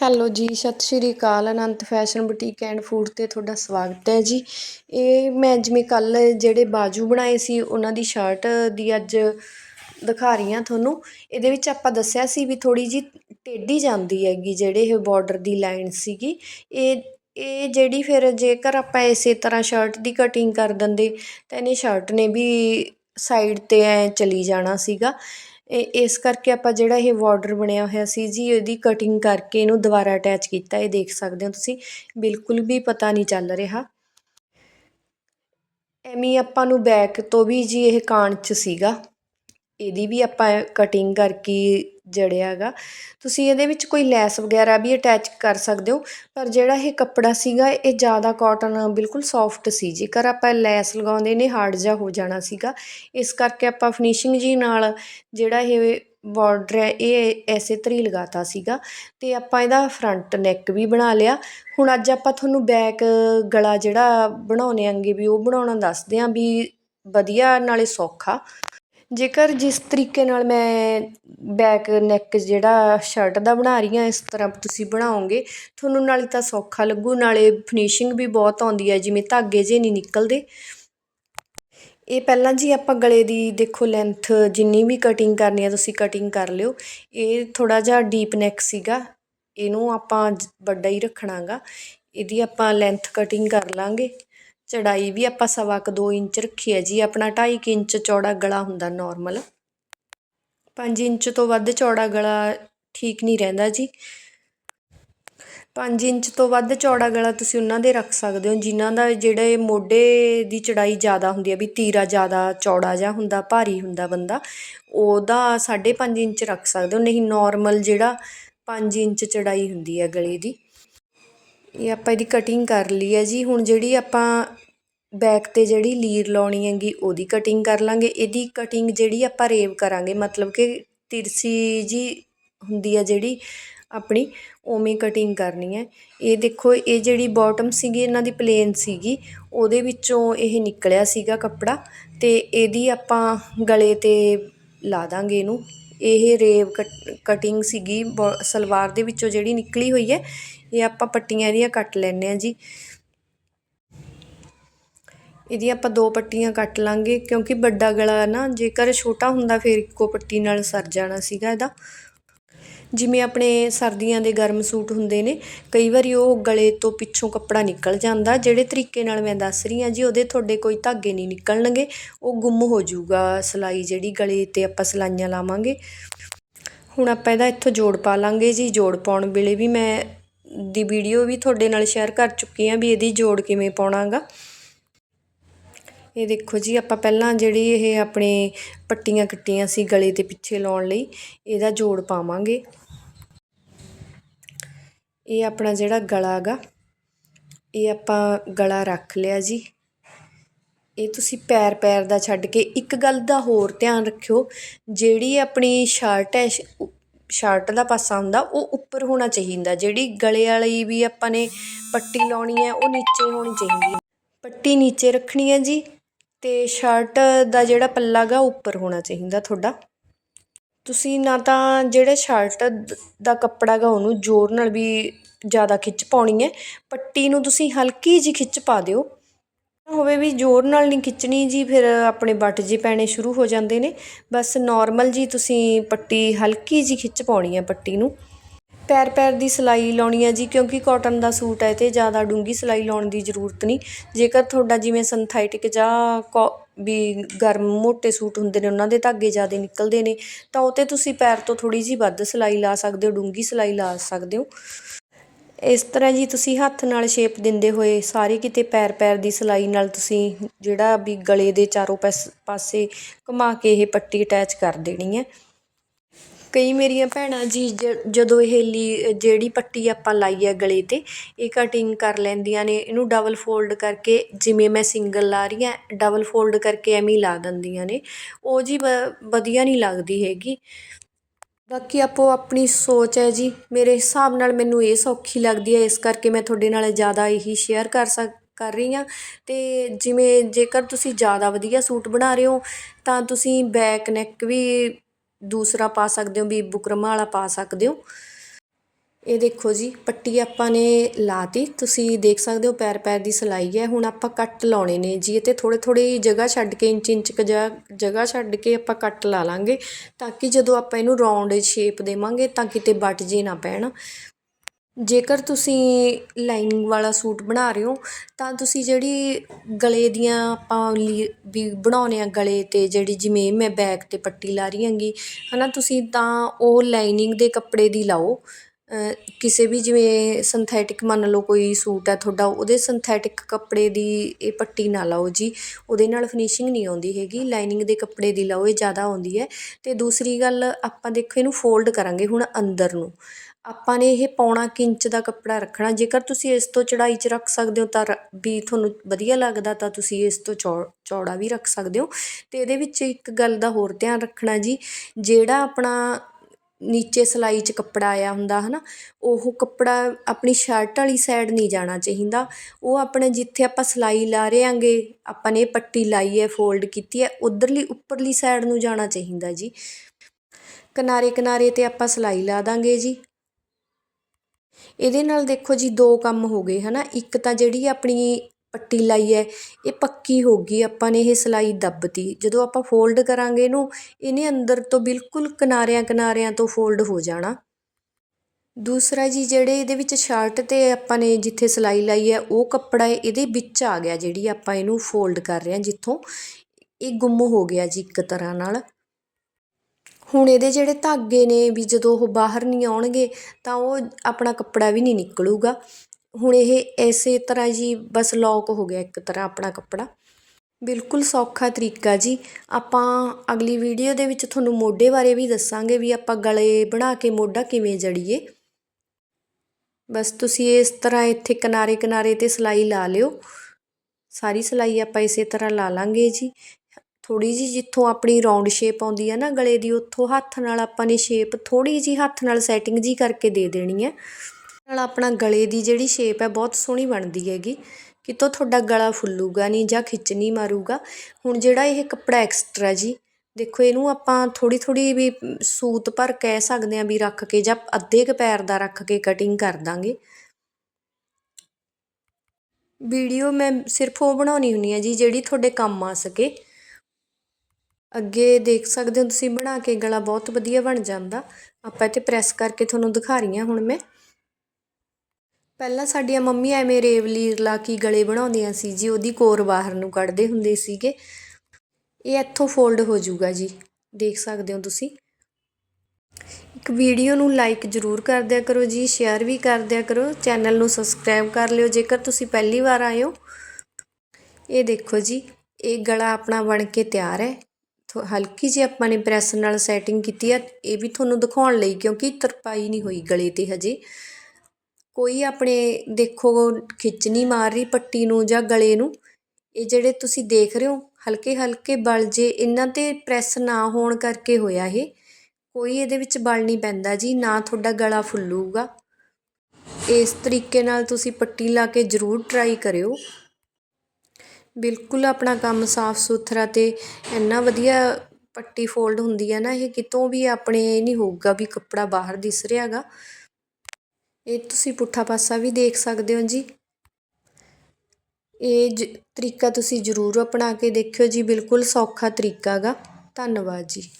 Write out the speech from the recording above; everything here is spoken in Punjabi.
ਹੈਲੋ ਜੀ, ਸਤਿ ਸ਼੍ਰੀ ਅਕਾਲ, Anant fashion boutique and food 'ਤੇ ਤੁਹਾਡਾ ਸਵਾਗਤ ਹੈ ਜੀ। ਇਹ ਮੈਂ ਜਿਵੇਂ ਕੱਲ੍ਹ ਜਿਹੜੇ ਬਾਜੂ ਬਣਾਏ ਸੀ, ਉਹਨਾਂ ਦੀ ਸ਼ਰਟ ਦੀ ਅੱਜ ਦਿਖਾ ਰਹੀ ਹਾਂ ਤੁਹਾਨੂੰ। ਇਹਦੇ ਵਿੱਚ ਆਪਾਂ ਦੱਸਿਆ ਸੀ ਵੀ ਥੋੜ੍ਹੀ ਜਿਹੀ ਟੇਢੀ ਜਾਂਦੀ ਹੈਗੀ, ਜਿਹੜੇ ਇਹ ਬਾਰਡਰ ਦੀ ਲਾਈਨ ਸੀਗੀ। ਇਹ ਇਹ ਜਿਹੜੀ ਫਿਰ ਜੇਕਰ ਆਪਾਂ ਇਸੇ ਤਰ੍ਹਾਂ ਸ਼ਰਟ ਦੀ ਕਟਿੰਗ ਕਰ ਦਿੰਦੇ, ਤਾਂ ਇਹਨੇ ਸ਼ਰਟ ਨੇ ਵੀ ਸਾਈਡ 'ਤੇ ਐ ਚਲੀ ਜਾਣਾ ਸੀਗਾ। ਇਹ, ਇਸ ਕਰਕੇ ਆਪਾਂ ਜਿਹੜਾ ਇਹ ਬਾਰਡਰ ਬਣਿਆ ਹੋਇਆ ਸੀ ਜੀ, ਇਹਦੀ ਕਟਿੰਗ ਕਰਕੇ ਇਹਨੂੰ ਦੁਬਾਰਾ ਅਟੈਚ ਕੀਤਾ, ਇਹ ਦੇਖ ਸਕਦੇ ਹੋ ਤੁਸੀਂ, ਬਿਲਕੁਲ ਵੀ ਪਤਾ ਨਹੀਂ ਚੱਲ ਰਿਹਾ। ਐਵੇਂ ਆਪਾਂ ਨੂੰ ਬੈਕ ਤੋਂ ਵੀ ਜੀ ਇਹ ਕਾਣ 'ਚ ਸੀਗਾ। ਇਹਦੀ ਵੀ ਆਪਾਂ ਕਟਿੰਗ ਕਰਕੇ ਜੜਿਆ ਹੈਗਾ। ਤੁਸੀਂ ਇਹਦੇ ਵਿੱਚ ਕੋਈ ਲੈਸ ਵਗੈਰਾ ਵੀ ਅਟੈਚ ਕਰ ਸਕਦੇ ਹੋ, ਪਰ ਜਿਹੜਾ ਇਹ ਕੱਪੜਾ ਸੀਗਾ, ਇਹ ਜ਼ਿਆਦਾ ਕਾਟਨ ਬਿਲਕੁਲ ਸੌਫਟ ਸੀ ਜੇਕਰ ਆਪਾਂ ਲੈਸ ਲਗਾਉਂਦੇ ਨੇ ਹਾਰਡ ਜਿਹਾ ਹੋ ਜਾਣਾ ਸੀਗਾ। ਇਸ ਕਰਕੇ ਆਪਾਂ ਫਿਨਿਸ਼ਿੰਗ ਜੀ ਨਾਲ ਜਿਹੜਾ ਇਹ ਬਾਰਡਰ ਹੈ, ਇਹ ਐਸੇ ਤਰੀ ਲਗਾਤਾ ਸੀਗਾ। ਤੇ ਆਪਾਂ ਇਹਦਾ ਫਰੰਟ ਨੈਕ ਵੀ ਬਣਾ ਲਿਆ। ਹੁਣ ਅੱਜ ਆਪਾਂ ਤੁਹਾਨੂੰ ਬੈਕ ਗਲਾ ਜਿਹੜਾ ਬਣਾਉਣੇ ਆਂਗੇ ਵੀ, ਉਹ ਬਣਾਉਣਾ ਦੱਸਦੇ ਆਂ ਵੀ ਵਧੀਆ ਨਾਲੇ ਸੌਖਾ। ਜੇਕਰ ਜਿਸ ਤਰੀਕੇ ਨਾਲ ਮੈਂ ਬੈਕ ਨੈਕ ਜਿਹੜਾ ਸ਼ਰਟ ਦਾ ਬਣਾ ਰਹੀ ਹਾਂ, ਇਸ ਤਰ੍ਹਾਂ ਤੁਸੀਂ ਬਣਾਓਗੇ, ਤੁਹਾਨੂੰ ਨਾਲੇ ਤਾਂ ਸੌਖਾ ਲੱਗੂ, ਨਾਲੇ ਫਿਨਿਸ਼ਿੰਗ ਵੀ ਬਹੁਤ ਆਉਂਦੀ ਹੈ, ਜਿਵੇਂ ਧਾਗੇ ਜੇ ਨਹੀਂ ਨਿਕਲਦੇ। ਇਹ ਪਹਿਲਾਂ ਜੀ ਆਪਾਂ ਗਲੇ ਦੀ ਦੇਖੋ ਲੈਂਥ ਜਿੰਨੀ ਵੀ ਕਟਿੰਗ ਕਰਨੀ ਹੈ, ਤੁਸੀਂ ਕਟਿੰਗ ਕਰ ਲਿਓ। ਇਹ ਥੋੜਾ ਜਿਹਾ ਡੀਪ ਨੈਕ ਸੀਗਾ, ਇਹਨੂੰ ਆਪਾਂ ਵੱਡਾ ਹੀ ਰੱਖਣਾਗਾ। ਇਹਦੀ ਆਪਾਂ ਲੈਂਥ ਕਟਿੰਗ ਕਰ ਲਾਂਗੇ। ਚੜਾਈ ਵੀ ਆਪਾਂ ਸਵਾ ਕੁ 2 ਇੰਚ ਰੱਖੀ ਹੈ ਜੀ, ਆਪਣਾ 2.5 ਇੰਚ ਚੌੜਾ ਗਲਾ ਹੁੰਦਾ ਨਾਰਮਲ 5 ਇੰਚ ਤੋਂ ਵੱਧ ਚੌੜਾ ਗਲਾ ਠੀਕ ਨਹੀਂ ਰਹਿੰਦਾ ਜੀ। 5 ਇੰਚ ਤੋਂ ਵੱਧ ਚੌੜਾ ਗਲਾ ਤੁਸੀਂ ਉਹਨਾਂ ਦੇ ਰੱਖ ਸਕਦੇ ਹੋ, ਜਿਨ੍ਹਾਂ ਦਾ ਜਿਹੜੇ ਮੋਢੇ ਦੀ ਚੜਾਈ ਜ਼ਿਆਦਾ ਹੁੰਦੀ ਹੈ, ਵੀ ਤੀਰਾ ਜ਼ਿਆਦਾ ਚੌੜਾ ਜਿਹਾ ਹੁੰਦਾ, ਭਾਰੀ ਹੁੰਦਾ ਬੰਦਾ, ਉਹਦਾ 5.5 ਇੰਚ ਰੱਖ ਸਕਦੇ ਹੋ। ਨਹੀਂ ਨਾਰਮਲ ਜਿਹੜਾ 5 ਇੰਚ ਚੜਾਈ ਹੁੰਦੀ ਹੈ ਗਲੇ ਦੀ। ਇਹ ਆਪਾਂ ਇਹਦੀ ਕਟਿੰਗ ਕਰ ਲਈ ਹੈ ਜੀ। ਹੁਣ ਜਿਹੜੀ ਆਪਾਂ ਬੈਕ 'ਤੇ ਜਿਹੜੀ ਲੀਰ ਲਾਉਣੀ ਹੈਗੀ, ਉਹਦੀ ਕਟਿੰਗ ਕਰ ਲਾਂਗੇ। ਇਹਦੀ ਕਟਿੰਗ ਜਿਹੜੀ ਆਪਾਂ ਰੇਵ ਕਰਾਂਗੇ, ਮਤਲਬ ਕਿ ਤਿਰਸੀ ਜੀ ਹੁੰਦੀ ਆ ਜਿਹੜੀ ਆਪਣੀ, ਉਵੇਂ ਕਟਿੰਗ ਕਰਨੀ ਹੈ। ਇਹ ਦੇਖੋ, ਇਹ ਜਿਹੜੀ ਬਾਟਮ ਸੀਗੀ, ਇਹਨਾਂ ਦੀ ਪਲੇਨ ਸੀਗੀ, ਉਹਦੇ ਵਿੱਚੋਂ ਇਹ ਨਿਕਲਿਆ ਸੀਗਾ ਕੱਪੜਾ ਤੇ ਇਹਦੀ ਆਪਾਂ ਗਲੇ 'ਤੇ ਲਾ ਦਾਂਗੇ ਇਹਨੂੰ। ਇਹ ਰੇਵ ਕਟਿੰਗ ਸੀਗੀ ਸਲਵਾਰ ਦੇ ਵਿੱਚੋਂ ਜਿਹੜੀ ਨਿਕਲੀ ਹੋਈ ਹੈ ਇਹ ਆਪਾਂ ਪੱਟੀਆਂ ਇਹਦੀਆਂ ਕੱਟ ਲੈਣੇ ਆ ਜੀ। ਇਹਦੀ ਆਪਾਂ ਦੋ ਪੱਟੀਆਂ ਕੱਟ ਲਾਂਗੇ ਕਿਉਂਕਿ ਵੱਡਾ ਗਲਾ ਨਾ, ਜੇਕਰ ਛੋਟਾ ਹੁੰਦਾ ਫਿਰ ਇੱਕੋ ਪੱਟੀ ਨਾਲ ਸਰ ਜਾਣਾ ਸੀਗਾ ਇਹਦਾ। ਜਿਵੇਂ ਆਪਣੇ ਸਰਦੀਆਂ ਦੇ ਗਰਮ ਸੂਟ ਹੁੰਦੇ ਨੇ, ਕਈ ਵਾਰੀ ਉਹ ਗਲੇ ਤੋਂ ਪਿੱਛੋਂ ਕੱਪੜਾ ਨਿਕਲ ਜਾਂਦਾ, ਜਿਹੜੇ ਤਰੀਕੇ ਨਾਲ ਮੈਂ ਦੱਸ ਰਹੀ ਹਾਂ ਜੀ, ਉਹਦੇ ਤੁਹਾਡੇ ਕੋਈ ਧਾਗੇ ਨਹੀਂ ਨਿਕਲਣਗੇ, ਉਹ ਗੁੰਮ ਹੋ ਜਾਊਗਾ ਸਲਾਈ ਜਿਹੜੀ ਗਲੇ 'ਤੇ ਆਪਾਂ ਸਲਾਈਆਂ ਲਾਵਾਂਗੇ। ਹੁਣ ਆਪਾਂ ਇਹਦਾ ਇੱਥੋਂ ਜੋੜ ਪਾ ਲਾਂਗੇ ਜੀ, ਜੋੜ ਪਾਉਣ ਵੇਲੇ ਵੀ ਮੈਂ ਦੀ ਵੀਡੀਓ ਵੀ ਤੁਹਾਡੇ ਨਾਲ ਸ਼ੇਅਰ ਕਰ ਚੁੱਕੀ ਹਾਂ ਵੀ ਇਹਦੀ ਜੋੜ ਕਿਵੇਂ ਪਾਉਣਾਗਾ। ਇਹ ਦੇਖੋ ਜੀ, ਆਪਾਂ ਪਹਿਲਾਂ ਜਿਹੜੀ ਇਹ ਆਪਣੇ ਪੱਟੀਆਂ ਕੱਟੀਆਂ ਸੀ ਗਲੇ ਦੇ ਪਿੱਛੇ ਲਾਉਣ ਲਈ, ਇਹਦਾ ਜੋੜ ਪਾਵਾਂਗੇ। ਇਹ ਆਪਣਾ ਜਿਹੜਾ ਗਲਾ ਹੈਗਾ ਇਹ ਆਪਾਂ ਗਲਾ ਰੱਖ ਲਿਆ ਜੀ। ਇਹ ਤੁਸੀਂ ਪੈਰ ਪੈਰ ਦਾ ਛੱਡ ਕੇ ਇੱਕ ਗੱਲ ਦਾ ਹੋਰ ਧਿਆਨ ਰੱਖਿਓ, ਜਿਹੜੀ ਆਪਣੀ ਸ਼ਰਟ ਹੈ ਸ਼ਰਟ ਦਾ ਪਾਸਾ ਹੁੰਦਾ, ਉਹ ਉੱਪਰ ਹੋਣਾ ਚਾਹੀਦਾ। ਜਿਹੜੀ ਗਲੇ ਵਾਲੀ ਵੀ ਆਪਾਂ ਨੇ ਪੱਟੀ ਲਾਉਣੀ ਹੈ, ਉਹ ਨੀਚੇ ਹੋਣੀ ਚਾਹੀਦੀ। ਪੱਟੀ ਨੀਚੇ ਰੱਖਣੀ ਹੈ ਜੀ ਤੇ ਸ਼ਰਟ ਦਾ ਜਿਹੜਾ ਪੱਲਾ ਗਾ ਉੱਪਰ ਹੋਣਾ ਚਾਹੀਦਾ ਤੁਹਾਡਾ। ਤੁਸੀਂ ਨਾ ਤਾਂ ਜਿਹੜੇ ਸ਼ਰਟ ਦਾ ਕੱਪੜਾ ਗਾ, ਉਹਨੂੰ ਜ਼ੋਰ ਨਾਲ ਵੀ ਜ਼ਿਆਦਾ ਖਿੱਚ ਪਾਉਣੀ ਹੈ। ਪੱਟੀ ਨੂੰ ਤੁਸੀਂ ਹਲਕੀ ਜਿਹੀ ਖਿੱਚ ਪਾ ਦਿਓ। ਹੋਵੇ ਵੀ ਜ਼ੋਰ ਨਾਲ ਨਹੀਂ ਖਿੱਚਣੀ ਜੀ, ਫਿਰ ਆਪਣੇ ਵੱਟ ਜੀ ਪੈਣੇ ਸ਼ੁਰੂ ਹੋ ਜਾਂਦੇ ਨੇ। ਬਸ ਨਾਰਮਲ ਜੀ ਤੁਸੀਂ ਪੱਟੀ ਹਲਕੀ ਜੀ ਖਿੱਚ ਪਾਉਣੀ ਹੈ ਪੱਟੀ ਨੂੰ। ਪੈਰ ਪੈਰ ਦੀ ਸਿਲਾਈ ਲਾਉਣੀ ਹੈ ਜੀ, ਕਿਉਂਕਿ ਕਾਟਨ ਦਾ ਸੂਟ ਹੈ ਤੇ ਜ਼ਿਆਦਾ ਡੂੰਗੀ ਸਿਲਾਈ ਲਾਉਣ ਦੀ ਜ਼ਰੂਰਤ ਨਹੀਂ। ਜੇਕਰ ਤੁਹਾਡਾ ਜਿਵੇਂ ਸਿੰਥੈਟਿਕ ਜਾਂ ਵੀ ਗਰਮ ਮੋٹے ਸੂਟ ਹੁੰਦੇ ਨੇ, ਉਹਨਾਂ ਦੇ ਧਾਗੇ ਜ਼ਿਆਦਾ ਨਿਕਲਦੇ ਨੇ, ਤਾਂ ਉਹ 'ਤੇ ਤੁਸੀਂ ਪੈਰ ਤੋਂ ਥੋੜੀ ਜੀ ਵੱਧ ਸਿਲਾਈ ਲਾ ਸਕਦੇ ਹੋ ਡੂੰਗੀ ਸਿਲਾਈ ਲਾ ਸਕਦੇ ਹੋ। ਇਸ ਤਰ੍ਹਾਂ ਜੀ ਤੁਸੀਂ ਹੱਥ ਨਾਲ ਸ਼ੇਪ ਦਿੰਦੇ ਹੋਏ ਸਾਰੇ ਕਿਤੇ ਪੈਰ ਪੈਰ ਦੀ ਸਿਲਾਈ ਨਾਲ ਤੁਸੀਂ ਜਿਹੜਾ ਵੀ ਗਲੇ ਦੇ ਚਾਰੋਂ ਪਾਸੇ ਘੁਮਾ ਕੇ ਇਹ ਪੱਟੀ ਅਟੈਚ ਕਰ ਦੇਣੀ ਹੈ। ਕਈ ਮੇਰੀਆਂ ਭੈਣਾਂ ਜੀ ਜਦੋਂ ਇਹ ਲੀ, ਜਿਹੜੀ ਪੱਟੀ ਆਪਾਂ ਲਾਈ ਹੈ ਗਲੇ 'ਤੇ, ਇਹ ਕਟਿੰਗ ਕਰ ਲੈਂਦੀਆਂ ਨੇ, ਇਹਨੂੰ ਡਬਲ ਫੋਲਡ ਕਰਕੇ ਜਿਵੇਂ ਮੈਂ ਸਿੰਗਲ ਲਾ ਰਹੀ ਹਾਂ ਡਬਲ ਫੋਲਡ ਕਰਕੇ ਐਵੇਂ ਹੀ ਲਾ ਦਿੰਦੀਆਂ ਨੇ। ਉਹ ਜੀ ਵਧੀਆ ਨਹੀਂ ਲੱਗਦੀ ਹੈਗੀ। ਬਾਕੀ ਆਪੋ ਆਪਣੀ ਸੋਚ ਹੈ ਜੀ। ਮੇਰੇ ਹਿਸਾਬ ਨਾਲ ਮੈਨੂੰ ਇਹ ਸੌਖੀ ਲੱਗਦੀ ਹੈ, ਇਸ ਕਰਕੇ ਮੈਂ ਤੁਹਾਡੇ ਨਾਲ ਜ਼ਿਆਦਾ ਇਹੀ ਸ਼ੇਅਰ ਕਰ ਸਕ, ਕਰ ਰਹੀ ਹਾਂ। ਅਤੇ ਜਿਵੇਂ ਜੇਕਰ ਤੁਸੀਂ ਜ਼ਿਆਦਾ ਵਧੀਆ ਸੂਟ ਬਣਾ ਰਹੇ ਹੋ, ਤਾਂ ਤੁਸੀਂ ਬੈਕ ਨੈਕ ਵੀ ਦੂਸਰਾ ਪਾ ਸਕਦੇ ਹੋ ਵੀ ਬੁਕਰਮ ਵਾਲਾ ਪਾ ਸਕਦੇ ਹੋ। ਇਹ ਦੇਖੋ ਜੀ, ਪੱਟੀ ਆਪਾਂ ਨੇ ਲਾਤੀ, ਤੁਸੀਂ ਦੇਖ ਸਕਦੇ ਹੋ ਪੈਰ ਪੈਰ ਦੀ ਸਿਲਾਈ ਹੈ, ਹੁਣ ਆਪਾਂ ਕੱਟ ਲਾਉਣੇ ਨੇ ਜੀ, ਇਹ ਤੇ ਥੋੜੇ ਥੋੜੀ ਜਗ੍ਹਾ ਛੱਡ ਕੇ, ਇੰਚ ਇੰਚ ਕ ਜਗ੍ਹਾ ਛੱਡ ਕੇ ਆਪਾਂ ਕੱਟ ਲਾ ਲਾਂਗੇ, ਤਾਂ ਕਿ ਜਦੋਂ ਆਪਾਂ ਇਹਨੂੰ ਰਾਉਂਡ ਸ਼ੇਪ ਦੇਵਾਂਗੇ, ਤਾਂ ਕਿਤੇ ਵੱਟ ਜੇ ਨਾ ਪੈਣ। ਜੇਕਰ ਤੁਸੀਂ ਲਾਈਨਿੰਗ ਵਾਲਾ ਸੂਟ ਬਣਾ ਰਹੇ ਹੋ, ਤਾਂ ਤੁਸੀਂ ਜਿਹੜੀ ਗਲੇ ਦੀਆਂ ਆਪਾਂ ਲੀ, ਵੀ ਬਣਾਉਂਦੇ ਆ ਗਲੇ 'ਤੇ, ਜਿਹੜੀ ਜਿਵੇਂ ਮੈਂ ਬੈਕ 'ਤੇ ਪੱਟੀ ਲਾ ਰਹੀ ਹਾਂਗੀ ਹੈ ਨਾ ਤੁਸੀਂ ਤਾਂ ਉਹ ਲਾਈਨਿੰਗ ਦੇ ਕੱਪੜੇ ਦੀ ਲਾਓ। ਕਿਸੇ ਵੀ ਜਿਵੇਂ ਸਿੰਥੈਟਿਕ ਮੰਨ ਲਓ ਕੋਈ ਸੂਟ ਹੈ ਤੁਹਾਡਾ, ਉਹਦੇ ਸਿੰਥੈਟਿਕ ਕੱਪੜੇ ਦੀ ਇਹ ਪੱਟੀ ਨਾ ਲਾਓ ਜੀ। ਉਹਦੇ ਨਾਲ ਫਿਨਿਸ਼ਿੰਗ ਨਹੀਂ ਆਉਂਦੀ ਹੈਗੀ ਲਾਈਨਿੰਗ ਦੇ ਕੱਪੜੇ ਦੀ ਲਾਓ, ਇਹ ਜ਼ਿਆਦਾ ਆਉਂਦੀ ਹੈ। ਅਤੇ ਦੂਸਰੀ ਗੱਲ, ਆਪਾਂ ਦੇਖੋ ਇਹਨੂੰ ਫੋਲਡ ਕਰਾਂਗੇ ਹੁਣ ਅੰਦਰ ਨੂੰ। ਆਪਾਂ ਨੇ ਇਹ ਪੌਣਾ ਕੁ ਇੰਚ ਦਾ ਕੱਪੜਾ ਰੱਖਣਾ, ਜੇਕਰ ਤੁਸੀਂ ਇਸ ਤੋਂ ਚੜਾਈ 'ਚ ਰੱਖ ਸਕਦੇ ਹੋ ਤਾਂ ਰ- ਵੀ ਤੁਹਾਨੂੰ ਵਧੀਆ ਲੱਗਦਾ ਤਾਂ ਤੁਸੀਂ ਇਸ ਤੋਂ ਚੌ, ਚੌੜਾ ਵੀ ਰੱਖ ਸਕਦੇ ਹੋ। ਅਤੇ ਇਹਦੇ ਵਿੱਚ ਇੱਕ ਗੱਲ ਦਾ ਹੋਰ ਧਿਆਨ ਰੱਖਣਾ ਜੀ, ਜਿਹੜਾ ਆਪਣਾ ਨੀਚੇ ਸਿਲਾਈ 'ਚ ਕੱਪੜਾ ਆਇਆ ਹੁੰਦਾ ਹੈ ਨਾ ਉਹ ਕੱਪੜਾ ਆਪਣੀ ਸ਼ਰਟ ਵਾਲੀ ਸਾਈਡ ਨਹੀਂ ਜਾਣਾ ਚਾਹੀਦਾ। ਉਹ ਆਪਣੇ ਜਿੱਥੇ ਆਪਾਂ ਸਿਲਾਈ ਲਾ ਰਹੇ ਆਂਗੇ ਆਪਾਂ ਨੇ ਪੱਟੀ ਲਾਈ ਹੈ ਫੋਲਡ ਕੀਤੀ ਹੈ, ਉੱਧਰਲੀ, ਉੱਪਰਲੀ ਸਾਈਡ ਨੂੰ ਜਾਣਾ ਚਾਹੀਦਾ ਜੀ। ਕਿਨਾਰੇ ਕਿਨਾਰੇ 'ਤੇ ਆਪਾਂ ਸਿਲਾਈ ਲਾ ਦਾਂਗੇ ਜੀ। ਇਹਦੇ ਨਾਲ ਦੇਖੋ ਜੀ, ਦੋ ਕੰਮ ਹੋ ਗਏ ਹੈ ਨਾ ਇੱਕ ਤਾਂ ਜਿਹੜੀ ਆਪਣੀ ਪੱਟੀ ਲਾਈ ਹੈ ਇਹ ਪੱਕੀ ਹੋ ਗਈ, ਆਪਾਂ ਨੇ ਇਹ ਸਿਲਾਈ ਦੱਬਤੀ। ਜਦੋਂ ਆਪਾਂ ਫੋਲਡ ਕਰਾਂਗੇ ਇਹਨੂੰ, ਇਹਨੇ ਅੰਦਰ ਤੋਂ ਬਿਲਕੁਲ ਕਿਨਾਰਿਆਂ ਕਿਨਾਰਿਆਂ ਤੋਂ ਫੋਲਡ ਹੋ ਜਾਣਾ। ਦੂਸਰਾ ਜੀ, ਜਿਹੜੇ ਇਹਦੇ ਵਿੱਚ ਸ਼ਰਟ 'ਤੇ ਆਪਾਂ ਨੇ ਜਿੱਥੇ ਸਿਲਾਈ ਲਾਈ ਹੈ ਉਹ ਕੱਪੜਾ ਇਹਦੇ ਵਿੱਚ ਆ ਗਿਆ, ਜਿਹੜੀ ਆਪਾਂ ਇਹਨੂੰ ਫੋਲਡ ਕਰ ਰਹੇ ਹਾਂ ਜਿੱਥੋਂ ਇਹ ਗੁੰਮ ਹੋ ਗਿਆ ਜੀ ਇੱਕ ਤਰ੍ਹਾਂ ਨਾਲ। ਹੁਣ ਇਹਦੇ ਜਿਹੜੇ ਧਾਗੇ ਨੇ, ਵੀ ਜਦੋਂ ਉਹ ਬਾਹਰ ਨਹੀਂ ਆਉਣਗੇ, ਤਾਂ ਉਹ ਆਪਣਾ ਕੱਪੜਾ ਵੀ ਨਹੀਂ ਨਿਕਲੂਗਾ। ਹੁਣ ਇਹ ਇਸੇ ਤਰ੍ਹਾਂ ਜੀ ਬਸ ਲੋਕ ਹੋ ਗਿਆ ਇੱਕ ਤਰ੍ਹਾਂ ਆਪਣਾ ਕੱਪੜਾ। ਬਿਲਕੁਲ ਸੌਖਾ ਤਰੀਕਾ ਜੀ। ਆਪਾਂ ਅਗਲੀ ਵੀਡੀਓ ਦੇ ਵਿੱਚ ਤੁਹਾਨੂੰ ਮੋਢੇ ਬਾਰੇ ਵੀ ਦੱਸਾਂਗੇ ਵੀ ਆਪਾਂ ਗਲੇ ਬਣਾ ਕੇ ਮੋਢਾ ਕਿਵੇਂ ਜੜੀਏ। ਬਸ ਤੁਸੀਂ ਇਸ ਤਰ੍ਹਾਂ ਇੱਥੇ ਕਿਨਾਰੇ ਕਿਨਾਰੇ ਤੇ ਸਿਲਾਈ ਲਾ ਲਿਓ। ਸਾਰੀ ਸਿਲਾਈ ਆਪਾਂ ਇਸੇ ਤਰ੍ਹਾਂ ਲਾ ਲਾਂਗੇ ਜੀ। ਥੋੜੀ ਜੀ ਜਿੱਥੋਂ ਆਪਣੀ ਰਾਉਂਡ ਸ਼ੇਪ ਆਉਂਦੀ ਹੈ ਨਾ ਗਲੇ ਦੀ, ਉੱਥੋਂ ਹੱਥ ਨਾਲ ਆਪਾਂ ਨੇ ਸ਼ੇਪ ਥੋੜੀ ਜੀ ਹੱਥ ਨਾਲ ਸੈਟਿੰਗ ਜੀ ਕਰਕੇ ਦੇ ਦੇਣੀ ਹੈ ਨਾਲ ਆਪਣਾ ਗਲੇ ਦੀ ਜਿਹੜੀ ਸ਼ੇਪ ਹੈ ਬਹੁਤ ਸੋਹਣੀ ਬਣਦੀ ਹੈਗੀ। ਕਿਤੋਂ ਤੁਹਾਡਾ ਗਲਾ ਫੁੱਲੂਗਾ ਨਹੀਂ ਜਾਂ ਖਿੱਚ ਨਹੀਂ ਮਾਰੂਗਾ। ਹੁਣ ਜਿਹੜਾ ਇਹ ਕੱਪੜਾ ਐਕਸਟਰਾ ਜੀ, ਦੇਖੋ ਇਹਨੂੰ ਆਪਾਂ ਥੋੜ੍ਹੀ ਥੋੜ੍ਹੀ ਵੀ ਸੂਤ ਭਰ ਕਹਿ ਸਕਦੇ ਹਾਂ ਵੀ ਰੱਖ ਕੇ ਜਾਂ ਅੱਧੇ ਕੁ ਪੈਰ ਦਾ ਰੱਖ ਕੇ ਕਟਿੰਗ ਕਰ ਦਾਂਗੇ। ਵੀਡੀਓ ਮੈਂ ਸਿਰਫ ਉਹ ਬਣਾਉਣੀ ਹੁੰਦੀ ਆ ਜੀ ਜਿਹੜੀ ਤੁਹਾਡੇ ਕੰਮ ਆ ਸਕੇ। ਅੱਗੇ ਦੇਖ ਸਕਦੇ ਹੋ ਤੁਸੀਂ ਬਣਾ ਕੇ ਗਲਾ ਬਹੁਤ ਵਧੀਆ ਬਣ ਜਾਂਦਾ। ਆਪਾਂ ਇੱਥੇ ਪ੍ਰੈਸ ਕਰਕੇ ਤੁਹਾਨੂੰ ਦਿਖਾ ਰਹੀ ਹਾਂ ਹੁਣ ਮੈਂ। ਪਹਿਲਾਂ ਸਾਡੀਆਂ ਮੰਮੀ ਐਵੇਂ ਰੇਵਲੀ ਰਲਾ ਕੇ ਗਲੇ ਬਣਾਉਂਦੀਆਂ ਸੀ ਜੀ, ਉਹਦੀ ਕੋਰ ਬਾਹਰ ਨੂੰ ਕੱਢਦੇ ਹੁੰਦੇ ਸੀਗੇ। ਇਹ ਇੱਥੋਂ ਫੋਲਡ ਹੋ ਜਾਊਗਾ ਜੀ, ਦੇਖ ਸਕਦੇ ਹੋ ਤੁਸੀਂ। ਇੱਕ ਵੀਡੀਓ ਨੂੰ ਲਾਈਕ ਜ਼ਰੂਰ ਕਰ ਦਿਆ ਕਰੋ ਜੀ ਸ਼ੇਅਰ ਵੀ ਕਰ ਦਿਆ ਕਰੋ ਚੈਨਲ ਨੂੰ ਸਬਸਕ੍ਰਾਈਬ ਕਰ ਲਿਓ ਜੇਕਰ ਤੁਸੀਂ ਪਹਿਲੀ ਵਾਰ ਆਏ ਹੋ। ਇਹ ਦੇਖੋ ਜੀ, ਇਹ ਗਲਾ ਆਪਣਾ ਬਣ ਕੇ ਤਿਆਰ ਹੈ। ਥੋ- ਹਲਕੀ ਜਿਹੀ ਆਪਾਂ ਨੇ ਪ੍ਰੈਸ ਨਾਲ ਸੈਟਿੰਗ ਕੀਤੀ ਆ, ਇਹ ਵੀ ਤੁਹਾਨੂੰ ਦਿਖਾਉਣ ਲਈ ਕਿਉਂਕਿ ਤਰਪਾਈ ਨਹੀਂ ਹੋਈ ਗਲੇ ਤੇ ਹਜੇ। ਕੋਈ ਆਪਣੇ ਦੇਖੋ ਖਿੱਚ ਨਹੀਂ ਮਾਰ ਰਹੀ ਪੱਟੀ ਨੂੰ ਜਾਂ ਗਲੇ ਨੂੰ, ਇਹ ਜਿਹੜੇ ਤੁਸੀਂ ਦੇਖ ਰਹੇ ਹੋ, ਹਲਕੇ ਹਲਕੇ ਬਲ ਜੇ ਇਹਨਾਂ ਤੇ ਪ੍ਰੈਸ ਨਾ ਹੋਣ ਕਰਕੇ ਹੋਇਆ ਇਹ, ਕੋਈ ਇਹਦੇ ਵਿੱਚ ਬਲ ਨਹੀਂ ਪੈਂਦਾ ਜੀ, ਨਾ ਤੁਹਾਡਾ ਗਲਾ ਫੁੱਲੂਗਾ। ਇਸ ਤਰੀਕੇ ਨਾਲ ਤੁਸੀਂ ਪੱਟੀ ਲਾ ਕੇ ਜ਼ਰੂਰ ਟਰਾਈ ਕਰਿਓ। ਬਿਲਕੁਲ ਆਪਣਾ ਕੰਮ ਸਾਫ਼ ਸੁਥਰਾ ਤੇ ਇੰਨਾ ਵਧੀਆ ਪੱਟੀ ਫੋਲਡ ਹੁੰਦੀ ਹੈ ਨਾ ਇਹ, ਕਿਤੋਂ ਵੀ ਆਪਣੇ ਇਹ ਨਹੀਂ ਹੋਊਗਾ ਵੀ ਕੱਪੜਾ ਬਾਹਰ ਦਿਸ ਰਿਹਾਗਾ ਇਹ ਤੁਸੀਂ ਪੁੱਠਾ ਪਾਸਾ ਵੀ ਦੇਖ ਸਕਦੇ ਹੋ ਜੀ। ਇਹ ਜ- ਤਰੀਕਾ ਤੁਸੀਂ ਜ਼ਰੂਰ ਅਪਣਾ ਕੇ ਦੇਖਿਓ ਜੀ। ਬਿਲਕੁਲ ਸੌਖਾ ਤਰੀਕਾ ਗਾ ਧੰਨਵਾਦ ਜੀ।